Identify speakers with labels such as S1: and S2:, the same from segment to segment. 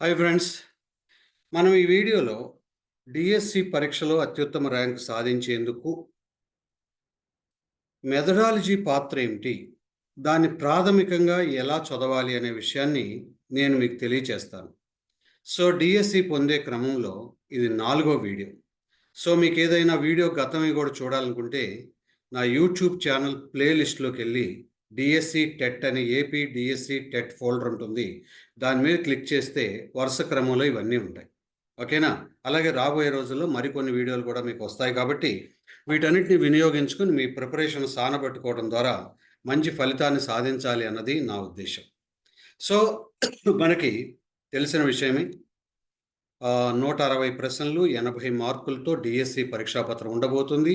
S1: Hi friends మనం ఈ వీడియోలో డిఎస్సి పరీక్షలో అత్యుత్తమ ర్యాంక్ సాధించేందుకు మెథడాలజీ పాత్ర ఏమిటి? దాన్ని ప్రాథమికంగా ఎలా చదవాలి అనే విషయాన్ని నేను మీకు తెలియచేస్తాను. సో డిఎస్సి పొందే క్రమంలో ఇది నాలుగో వీడియో. సో మీకు ఏదైనా వీడియో గతమే కూడా చూడాలనుకుంటే నా యూట్యూబ్ ఛానల్ ప్లేలిస్ట్లోకి వెళ్ళి డిఎస్సి టెట్ అని ఏపీ డిఎస్సి టెట్ ఫోల్డర్ ఉంటుంది. దాని మీద క్లిక్ చేస్తే వరుస క్రమంలో ఇవన్నీ ఉంటాయి. ఓకేనా? అలాగే రాబోయే రోజుల్లో మరికొన్ని వీడియోలు కూడా మీకు వస్తాయి కాబట్టి వీటన్నిటిని వినియోగించుకుని మీ ప్రిపరేషన్ సానబెట్టుకోవడం ద్వారా మంచి ఫలితాన్ని సాధించాలి అన్నది నా ఉద్దేశం. సో మనకి తెలిసిన విషయమే నూట అరవై ప్రశ్నలు ఎనభై మార్కులతో డిఎస్సి పరీక్షాపత్రం ఉండబోతుంది.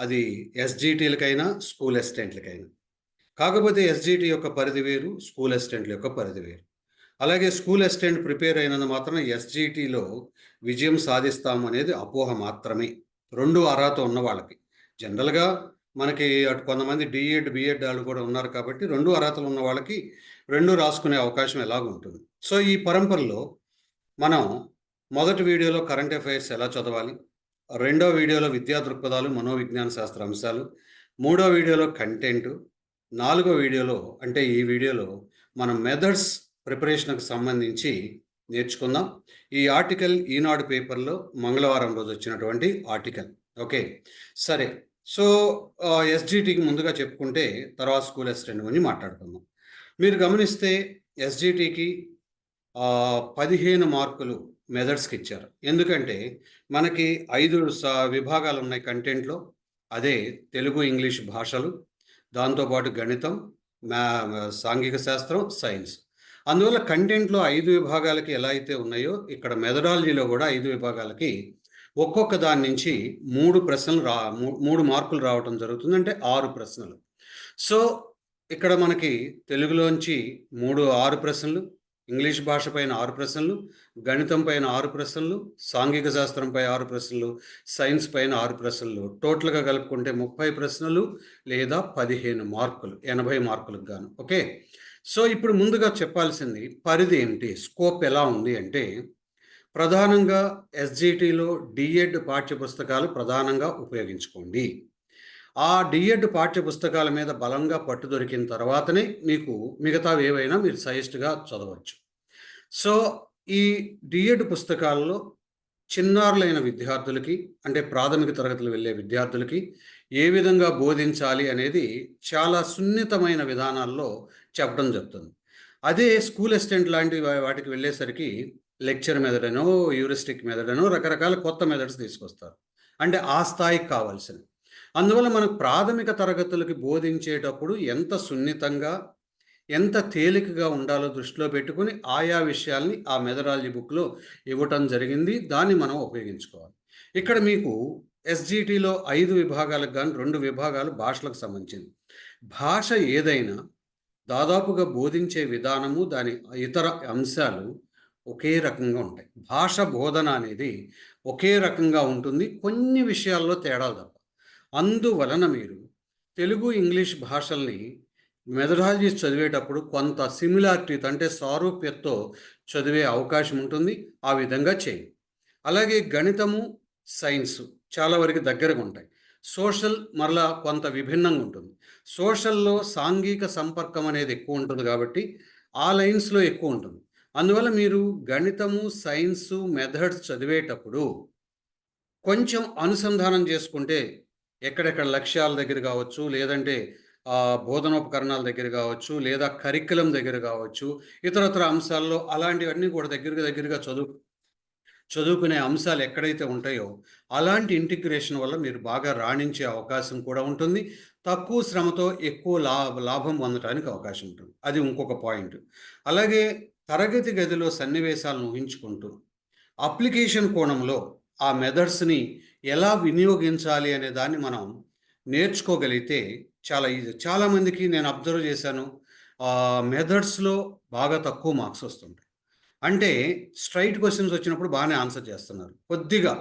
S1: అది ఎస్జిటీలకైనా స్కూల్ అసిస్టెంట్లకైనా కాకపోతే ఎస్జిటి యొక్క పరిధి వేరు స్కూల్ అసిస్టెంట్ల యొక్క పరిధి వేరు. అలాగే స్కూల్ అసిస్టెంట్ ప్రిపేర్ అయినందు మాత్రం ఎస్జిటిలో విజయం సాధిస్తాం అనేది అపోహ మాత్రమే. రెండు అర్హత ఉన్న వాళ్ళకి. జనరల్గా మనకి అటు కొంతమంది డిఎడ్ బిఎడ్ వాళ్ళు కూడా ఉన్నారు కాబట్టి రెండు అర్హతలు ఉన్న వాళ్ళకి రెండు రాసుకునే అవకాశం ఎలాగ ఉంటుంది. సో ఈ పరంపరలో మనం మొదటి వీడియోలో కరెంట్ అఫైర్స్ ఎలా చదవాలి? రెండో వీడియోలో విద్యా దృక్పథాలు మనోవిజ్ఞాన శాస్త్ర అంశాలు. మూడో వీడియోలో కంటెంట్. నాలుగో వీడియోలో అంటే ఈ వీడియోలో మనం మెథడ్స్ ప్రిపరేషన్కు సంబంధించి నేర్చుకుందాం. ఈ ఆర్టికల్ ఈనాడు పేపర్లో మంగళవారం రోజు వచ్చినటువంటి ఆర్టికల్ ఓకే? సరే. సో ఎస్జిటికి ముందుగా చెప్పుకుంటే తర్వాత స్కూల్ అసిస్టెంట్ గురించి మాట్లాడుకుందాం. మీరు గమనిస్తే ఎస్జిటికి పదిహేను మార్కులు మెథడ్స్కి ఇచ్చారు. ఎందుకంటే మనకి ఐదు స విభాగాలు ఉన్నాయి కంటెంట్లో అదే తెలుగు ఇంగ్లీష్ భాషలు. దాంతోపాటు గణితం మ్యా సాంఘిక శాస్త్రం సైన్స్. అందువల్ల కంటెంట్లో ఐదు విభాగాలకి ఎలా అయితే ఉన్నాయో ఇక్కడ మెథడాలజీలో కూడా ఐదు విభాగాలకి ఒక్కొక్క దాని నుంచి మూడు ప్రశ్నలు రా మూ- మూడు మార్కులు రావటం జరుగుతుంది అంటే ఆరు ప్రశ్నలు. సో ఇక్కడ మనకి తెలుగులోంచి మూడు ఆరు ప్రశ్నలు ఇంగ్లీష్ భాష పైన ఆరు ప్రశ్నలు గణితం పైన ఆరు ప్రశ్నలు సాంఘిక శాస్త్రంపై ఆరు ప్రశ్నలు సైన్స్ పైన ఆరు ప్రశ్నలు. టోటల్గా కలుపుకుంటే ముప్పై ప్రశ్నలు లేదా పదిహేను మార్కులు ఎనభై మార్కులకు గాను. ఓకే? సో ఇప్పుడు ముందుగా చెప్పాల్సింది పరిధి ఏమిటి? స్కోప్ ఎలా ఉంది అంటే ప్రధానంగా ఎస్జిటిలో డిఎడ్ పాఠ్యపుస్తకాలు ప్రధానంగా ఉపయోగించుకోండి. ఆ డిఎడ్ పాఠ్య పుస్తకాల మీద బలంగా పట్టు దొరికిన తర్వాతనే మీకు మిగతావి ఏవైనా మీరు సజెస్ట్గా చదవచ్చు. సో ఈ డిఎడ్ పుస్తకాల్లో చిన్నారులైన విద్యార్థులకి అంటే ప్రాథమిక తరగతులు వెళ్ళే విద్యార్థులకి ఏ విధంగా బోధించాలి అనేది చాలా సున్నితమైన విధానాల్లో చెప్పడం జరుగుతుంది. అదే స్కూల్ అసిస్టెంట్ లాంటి వాటికి వెళ్ళేసరికి లెక్చర్ మెథడనో యూరిస్టిక్ మెథడనో రకరకాల కొత్త మెథడ్స్ తీసుకొస్తారు. అంటే ఆ స్థాయికి కావాల్సింది అందువల్ల మనకు ప్రాథమిక తరగతులకి బోధించేటప్పుడు ఎంత సున్నితంగా ఎంత తేలికగా ఉండాలో దృష్టిలో పెట్టుకుని ఆయా విషయాల్ని ఆ మెథడాలజీ బుక్లో ఇవ్వటం జరిగింది. దాన్ని మనం ఉపయోగించుకోవాలి. ఇక్కడ మీకు ఎస్జిటిలో ఐదు విభాగాలకు కానీ రెండు విభాగాలు భాషలకు సంబంధించింది. భాష ఏదైనా దాదాపుగా బోధించే విధానము దాని ఇతర అంశాలు ఒకే రకంగా ఉంటాయి. భాష బోధన అనేది ఒకే రకంగా ఉంటుంది. కొన్ని విషయాల్లో తేడాలు తప్ప అందువలన మీరు తెలుగు ఇంగ్లీష్ భాషల్ని మెథడాలజీస్ చదివేటప్పుడు కొంత సిమిలారిటీ అంటే సారూప్యతతో చదివే అవకాశం ఉంటుంది. ఆ విధంగా చేయండి అలాగే గణితము సైన్స్ చాలా వరకు దగ్గరగా ఉంటాయి. సోషల్ మరలా కొంత విభిన్నంగా ఉంటుంది. సోషల్లో సాంఘిక సంపర్కం అనేది ఎక్కువ ఉంటుంది కాబట్టి ఆ లైన్స్లో ఎక్కువ ఉంటుంది. అందువల్ల మీరు గణితము సైన్సు మెథడ్స్ చదివేటప్పుడు కొంచెం అనుసంధానం చేసుకుంటే ఎక్కడెక్కడ లక్ష్యాల దగ్గర కావచ్చు లేదంటే బోధనోపకరణాల దగ్గర కావచ్చు లేదా కరికులం దగ్గర కావచ్చు ఇతరత్ర అంశాల్లో అలాంటివన్నీ కూడా దగ్గరగా దగ్గరగా చదువు చదువుకునే అంశాలు ఎక్కడైతే ఉంటాయో అలాంటి ఇంటిగ్రేషన్ వల్ల మీరు బాగా రాణించే అవకాశం కూడా ఉంటుంది. తక్కువ శ్రమతో ఎక్కువ లా లాభం పొందడానికి అవకాశం ఉంటుంది. అది ఇంకొక పాయింట్. అలాగే తరగతి గదిలో సన్నివేశాలను ఊహించుకుంటూ అప్లికేషన్ కోణంలో ఆ మెథడ్స్ని ఎలా వినియోగించాలి అనే దాన్ని మనం నేర్చుకోగలిగితే చాలా ఈజీ. చాలామందికి నేను అబ్జర్వ్ చేశాను మెథడ్స్లో బాగా తక్కువ మార్క్స్ వస్తుంటాయి. అంటే స్ట్రైట్ క్వశ్చన్స్ వచ్చినప్పుడు బాగానే ఆన్సర్ చేస్తున్నారు. కొద్దిగా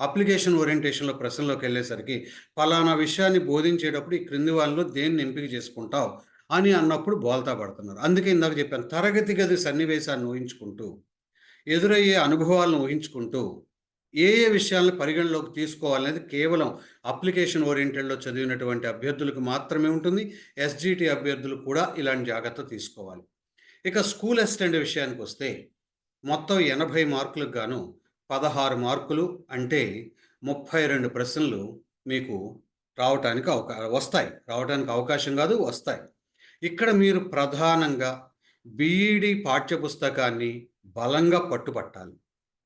S1: అప్లికేషన్ ఓరియంటేషన్లో ప్రశ్నలోకి వెళ్ళేసరికి పలానా విషయాన్ని బోధించేటప్పుడు ఈ క్రింది వాళ్ళలో దేన్ని ఎంపిక చేసుకుంటావు అని అన్నప్పుడు బోల్తా పడుతున్నారు. అందుకే ఇందాక చెప్పాను తరగతి గది సన్నివేశాన్ని ఊహించుకుంటూ ఎదురయ్యే అనుభవాలను ఊహించుకుంటూ ఏ ఏ విషయాలను పరిగణలోకి తీసుకోవాలనేది కేవలం అప్లికేషన్ ఓరియంటెడ్లో చదివినటువంటి అభ్యర్థులకు మాత్రమే ఉంటుంది. ఎస్జిటి అభ్యర్థులు కూడా ఇలాంటి జాగ్రత్త తీసుకోవాలి. ఇక స్కూల్ అసిస్టెంట్ విషయానికి వస్తే మొత్తం ఎనభై మార్కులకు గాను పదహారు మార్కులు అంటే ముప్పై రెండు ప్రశ్నలు మీకు రావటానికి అవకా వస్తాయి. రావడానికి అవకాశం కాదు వస్తాయి. ఇక్కడ మీరు ప్రధానంగా బీఈడి పాఠ్యపుస్తకాన్ని బలంగా పట్టుపట్టాలి.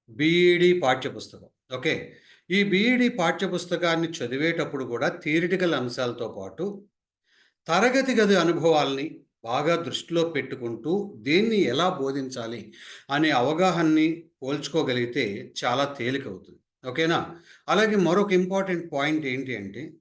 S1: బీఈడి పాఠ్యపుస్తకం. ఓకే. ఈ బీఈడి పాఠ్యపుస్తకాన్ని చదివేటప్పుడు కూడా థియరిటికల్ అంశాలతో పాటు తరగతి గది అనుభవాల్ని బాగా దృష్టిలో పెట్టుకుంటూ దేన్ని ఎలా బోధించాలి అనే అవగాహనని పోల్చుకోగలిగితే చాలా తేలికవుతుంది. ఓకేనా? అలాగే మరొక ఇంపార్టెంట్ పాయింట్ ఏంటి అంటే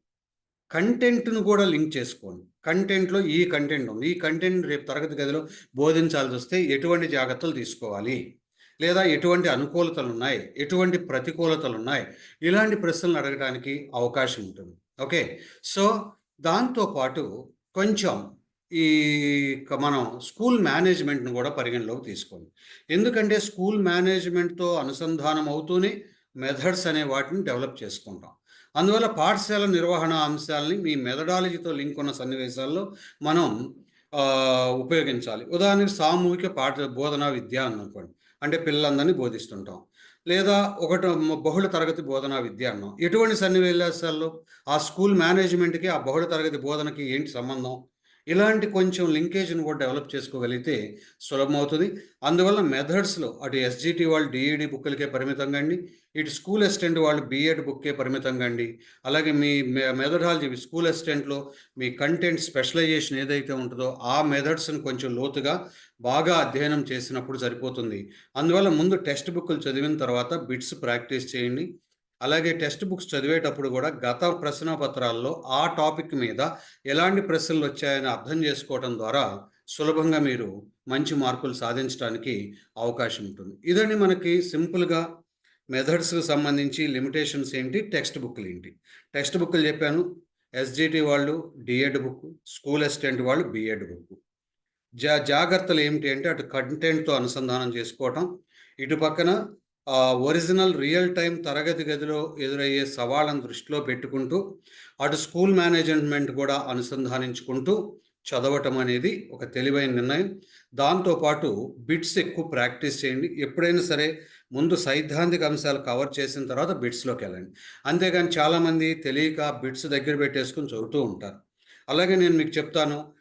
S1: కంటెంట్ను కూడా లింక్ చేసుకోండి. కంటెంట్లో ఈ కంటెంట్ ఉంది. ఈ కంటెంట్ రేపు తరగతి గదిలో బోధించాల్సి వస్తే ఎటువంటి జాగ్రత్తలు తీసుకోవాలి? లేదా ఎటువంటి అనుకూలతలు ఉన్నాయి ఎటువంటి ప్రతికూలతలు ఉన్నాయి ఇలాంటి ప్రశ్నలు అడగడానికి అవకాశం ఉంటుంది. ఓకే? సో దాంతోపాటు కొంచెం ఈ క- మనం స్కూల్ మేనేజ్మెంట్ను కూడా పరిగణలోకి తీసుకోండి. ఎందుకంటే స్కూల్ మేనేజ్మెంట్తో అనుసంధానం అవుతూనే మెథడ్స్ అనే వాటిని డెవలప్ చేసుకుంటాం. అందువల్ల పాఠశాల నిర్వహణ అంశాలని మీ మెథడాలజీతో లింక్ ఉన్న సన్నివేశాల్లో మనం ఉపయోగించాలి. ఉదాహరణకి సామూహిక పాఠ బోధనా విద్య అనుకోండి. అంటే పిల్లలందరినీ బోధిస్తుంటాం. లేదా ఒకటి బహుళ తరగతి బోధనా విద్య అన్నాం ఎటువంటి సన్నివేశాల్లో ఆ స్కూల్ మేనేజ్మెంట్కి ఆ బహుళ తరగతి బోధనకి ఏంటి సంబంధం? ఇలాంటి కొంచెం లింకేజ్ని కూడా డెవలప్ చేసుకోగలిగితే సులభమవుతుంది. అందువల్ల మెథడ్స్లో అటు ఎస్జిటి వాళ్ళు డిఈడి బుక్లకే పరిమితం కండి ఇటు స్కూల్ అసిస్టెంట్ వాళ్ళు బీఎడ్ బుక్కే పరిమితం కండి. అలాగే మీ మెథడాలజీ స్కూల్ అసిస్టెంట్లో మీ కంటెంట్ స్పెషలైజేషన్ ఏదైతే ఉంటుందో ఆ మెథడ్స్ని కొంచెం లోతుగా బాగా అధ్యయనం చేసినప్పుడు సరిపోతుంది. అందువల్ల ముందు టెక్స్ట్ బుక్లు చదివిన తర్వాత బిట్స్ ప్రాక్టీస్ చేయండి. అలాగే టెక్స్ట్ బుక్స్ చదివేటప్పుడు కూడా గత ప్రశ్న పత్రాల్లో ఆ టాపిక్ మీద ఎలాంటి ప్రశ్నలు వచ్చాయని అర్థం చేసుకోవడం ద్వారా సులభంగా మీరు మంచి మార్కులు సాధించడానికి అవకాశం ఉంటుంది. ఇదండి మనకి సింపుల్గా మెథడ్స్కి సంబంధించి లిమిటేషన్స్ ఏంటి టెక్స్ట్ బుక్లు ఏంటి? టెక్స్ట్ బుక్లు చెప్పాను. ఎస్జిటి వాళ్ళు డిఎడ్ బుక్ స్కూల్ అసిస్టెంట్ వాళ్ళు బిఎడ్ బుక్ జా జాగ్రత్తలు ఏమిటి అంటే అటు కంటెంట్తో అనుసంధానం చేసుకోవటం ఇటు పక్కన ఒరిజినల్ రియల్ టైం తరగతి గదిలో ఎదురయ్యే సవాళ్ళను దృష్టిలో పెట్టుకుంటూ అటు స్కూల్ మేనేజ్మెంట్ కూడా అనుసంధానించుకుంటూ చదవటం అనేది ఒక తెలివైన నిర్ణయం. దాంతోపాటు బిట్స్ ఎక్కువ ప్రాక్టీస్ చేయండి. ఎప్పుడైనా సరే ముందు సైద్ధాంతిక అంశాలు కవర్ చేసిన తర్వాత బిట్స్లోకి వెళ్ళండి. అంతేగాని చాలామంది తెలియక బిట్స్ దగ్గర పెట్టేసుకుని చదువుతూ ఉంటారు. అలాగే నేను మీకు చెప్తాను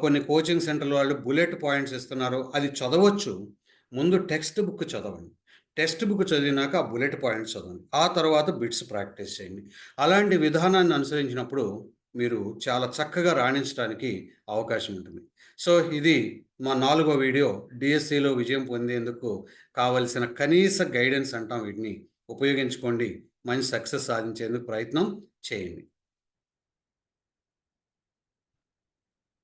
S1: కొన్ని కోచింగ్ సెంటర్ల వాళ్ళు బుల్లెట్ పాయింట్స్ ఇస్తున్నారు. అది చదవచ్చు. ముందు టెక్స్ట్ బుక్ చదవండి. టెక్స్ట్ బుక్ చదివినాక ఆ బుల్లెట్ పాయింట్స్ చదవండి. ఆ తర్వాత బిట్స్ ప్రాక్టీస్ చేయండి. అలాంటి విధానాన్ని అనుసరించినప్పుడు మీరు చాలా చక్కగా రాణించడానికి అవకాశం ఉంటుంది. సో ఇది మా నాలుగో వీడియో. డిఎస్సిలో విజయం పొందేందుకు కావలసిన కనీస గైడెన్స్ అంటాం వీటిని. ఉపయోగించుకోండి. మంచి సక్సెస్ సాధించేందుకు ప్రయత్నం చేయండి.